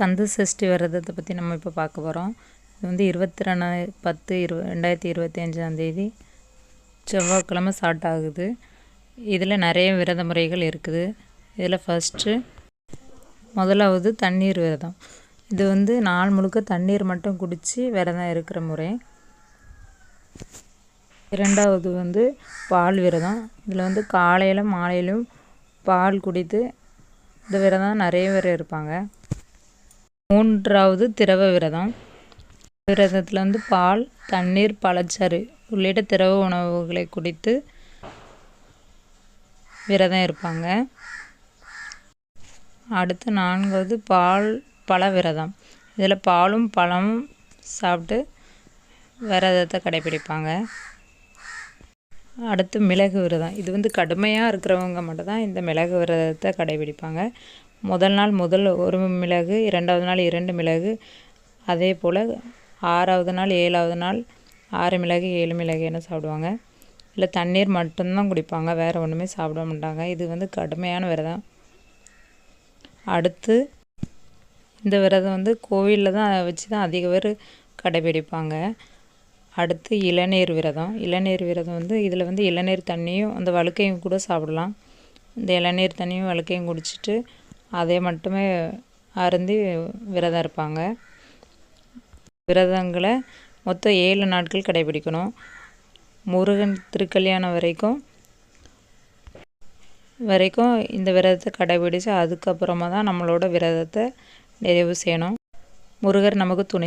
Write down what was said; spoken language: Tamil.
கந்த சஷ்டி விரதத்தை பற்றி நம்ம இப்போ பார்க்க போகிறோம் இது வந்து இருபத்தி ரெண்டு பத்து இரு ரெண்டாயிரத்தி இருபத்தி அஞ்சாந்தேதி செவ்வாய்க்கிழமை ஸ்டார்ட் ஆகுது. இதில் நிறைய விரத முறைகள் இருக்குது. இதில் ஃபஸ்ட்டு முதலாவது தண்ணீர் விரதம். இது வந்து நாள் முழுக்க தண்ணீர் மட்டும் குடித்து விரதம் இருக்கிற முறை. இரண்டாவது வந்து பால் விரதம். இதில் வந்து காலையில் மாலையிலும் பால் குடித்து இந்த விரதம் நிறைய பேர் இருப்பாங்க. மூன்றாவது திரவ விரதம். விரதத்தில் வந்து பால் தண்ணீர் பழச்சாறு உள்ளிட்ட திரவ உணவுகளை குடித்து விரதம் இருப்பாங்க. அடுத்து நான்காவது பால் பழ விரதம். இதில் பாலும் பழமும் சாப்பிட்டு விரதத்தை கடைப்பிடிப்பாங்க அடுத்து மிளகு விரதம். இது வந்து கடுமையாக இருக்கிறவங்க மட்டும்தான் இந்த மிளகு விரதத்தை கடைபிடிப்பாங்க. முதல் நாள் முதல் ஒரு மிளகு இரண்டாவது நாள் இரண்டு மிளகு அதே போல் ஆறாவது நாள் ஏழாவது நாள் ஆறு மிளகு ஏழு மிளகு என்ன சாப்பிடுவாங்க. இல்லை தண்ணீர் மட்டும்தான் குடிப்பாங்க வேறு ஒன்றுமே சாப்பிட மாட்டாங்க. இது வந்து கடுமையான விரதம். அடுத்து இந்த விரதம் வந்து கோவிலில் தான் வச்சு தான் அதிக பேர் கடைபிடிப்பாங்க. அடுத்து இளநீர் விரதம். இளநீர் விரதம் வந்து இதில் வந்து இளநீர் தண்ணியும் அந்த வழுக்கையும் கூட சாப்பிடலாம். இந்த இளநீர் தண்ணியும் வழுக்கையும் குடிச்சிட்டு அதை மட்டுமே அருந்தி விரதம் இருப்பாங்க. விரதங்களை மொத்தம் ஏழு நாட்கள் கடைபிடிக்கணும். முருகன் திருக்கல்யாணம் வரைக்கும் வரைக்கும் இந்த விரதத்தை கடைபிடித்து அதுக்கப்புறமா தான் நம்மளோட விரதத்தை நிறைவு செய்யணும். முருகர் நமக்கு துணை